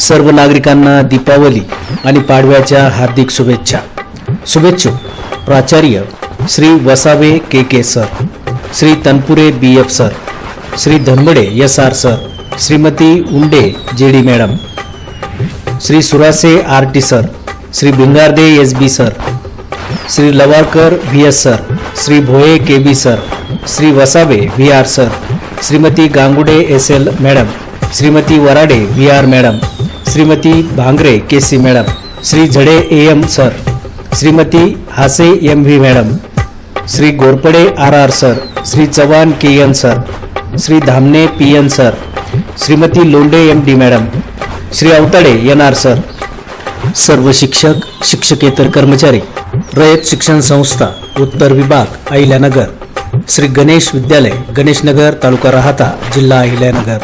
सर्व नागरिकांना दीपावली आणि पाडव्याच्या हार्दिक शुभेच्छा. शुभेच्छुक प्राचार्य Shri Vasave K K sir Shri Tanpure B F sir Shri Dhanbade S R sir Shrimati Unde J D madam Shri Surase R T sir Shri Bhingarde S B sir Shri Lavalkar V S sir Shri Bhoye K B sir Shri Vasave V R sir Shrimati Gangude S L madam Shrimati Varade V R madam Shrimati Bhangare K C madam Shri Zade A M sir Shrimati Hase M V madam Shri Gorpade R R sir Shri Chavan K N sir Shri Dhamane P N sir Shrimati Londe M D madam Shri Avatade N R sir. सर्व शिक्षक शिक्षकेतर कर्मचारी रयत शिक्षण संस्था उत्तर विभाग अहिल्यानगर श्री गणेश विद्यालय गणेशनगर तालुका राहता जिल्हा अहिल्यानगर.